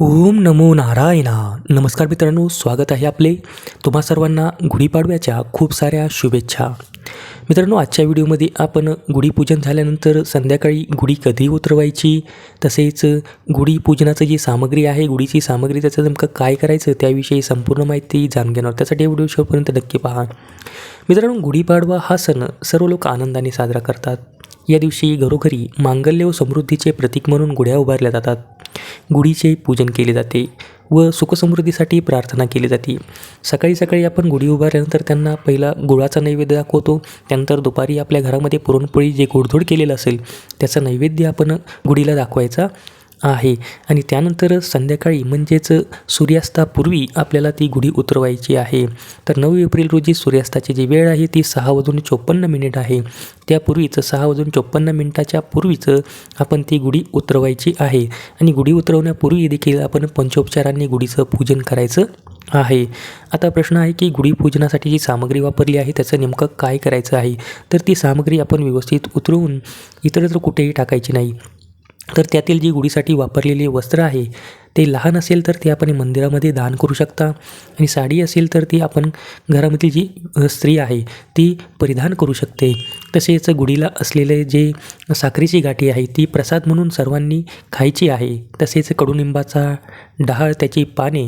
ओम नमो नारायणा. नमस्कार मित्रांनो स्वागत आहे आपले तुम्हा सर्वांना गुढीपाडव्याच्या खूप साऱ्या शुभेच्छा. मित्रांनो आजच्या व्हिडिओमध्ये आपण गुढीपूजन झाल्यानंतर संध्याकाळी गुढी कधी उतरवायची तसेच गुढीपूजनाचं जी सामग्री आहे गुढीची सामग्री त्याचं नेमकं काय करायचं त्याविषयी संपूर्ण माहिती जाणून घेणार त्यासाठी व्हिडिओ शेवटपर्यंत नक्की पहा. मित्रांनो गुढीपाडवा हा सण सर्व लोक आनंदाने साजरा करतात. या दिवशी घरोघरी मांगल्य व समृद्धीचे प्रतीक म्हणून गुढ्या उभारल्या जातात. गुढीचे पूजन केले जाते व सुखसमृद्धीसाठी प्रार्थना केली जाते. सकाळी सकाळी आपण गुढी उभारल्यानंतर त्यांना पहिला गुळाचा नैवेद्य दाखवतो. त्यानंतर दुपारी आपल्या घरामध्ये पुरणपोळी जे गोडधोड केलेलं असेल त्याचं नैवेद्य आपण गुढीला दाखवायचा. आहे. आणि त्यानंतर संध्याकाळी म्हणजेच सूर्यास्तापूर्वी आपल्याला ती गुढी उतरवायची आहे. तर नऊ एप्रिल रोजी सूर्यास्ताची जी वेळ आहे ती सहा वाजून चोपन्न मिनिट आहे. त्यापूर्वीच सहा वाजून चोपन्न मिनिटाच्या पूर्वीच आपण ती गुढी उतरवायची आहे. आणि गुढी उतरवण्यापूर्वी देखील आपण पंचोपचारांनी गुढीचं पूजन करायचं आहे. आता प्रश्न आहे की गुढीपूजनासाठी जी सामग्री वापरली आहे त्याचं नेमकं काय करायचं आहे? तर ती सामग्री आपण व्यवस्थित उतरवून इतरत्र कुठेही टाकायची नाही. तर त्यातील जी गुढीसाठी वापरलेली वस्त्र आहे ते लहान असेल तर ते आपण मंदिरामध्ये दान करू शकता. आणि साडी असेल तर ती आपण घरामधील जी स्त्री आहे ती परिधान करू शकते. तसेच गुढीला असलेले जे साखरेची गाठी आहे ती प्रसाद म्हणून सर्वांनी खायची आहे. तसेच कडुनिंबाचा डहाळ त्याची पाने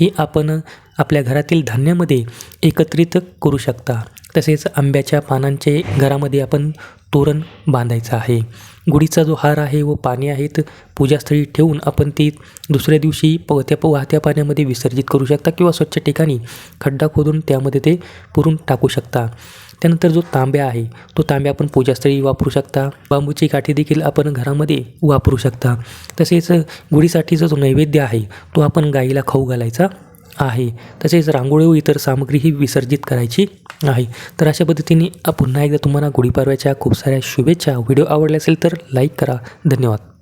ही आपण आपल्या घरातील धान्यामध्ये एकत्रित करू शकता. तसेच आंब्याच्या पानांचे घरामध्ये आपण तोरण बांधायचं आहे. गुढीचा जो हार आहे व पाने आहेत पूजास्थळी ठेवून आपण ती दुसऱ्या दिवशी प त्या वाहत्या पाण्यामध्ये विसर्जित करू शकता किंवा स्वच्छ ठिकाणी खड्डा खोदून त्यामध्ये ते पुरून टाकू शकता. त्यानंतर जो तांब्या आहे तो तांब्या आपण पूजास्थळी वापरू शकता. बांबूची काठी देखील आपण घरामध्ये वापरू शकता. तसेच गुढीसाठीचा जो नैवेद्य आहे तो आपण गाईला खाऊ घालायचा आहे. तसेच रांगोळी व इतर सामग्री ही विसर्जित करायची आहे. तर अशा पद्धतीने पुन्हा एकदा तुम्हाला गुढीपाडव्याच्या खूप साऱ्या शुभेच्छा व्हिडिओ आवडले असेल तर लाईक करा. धन्यवाद.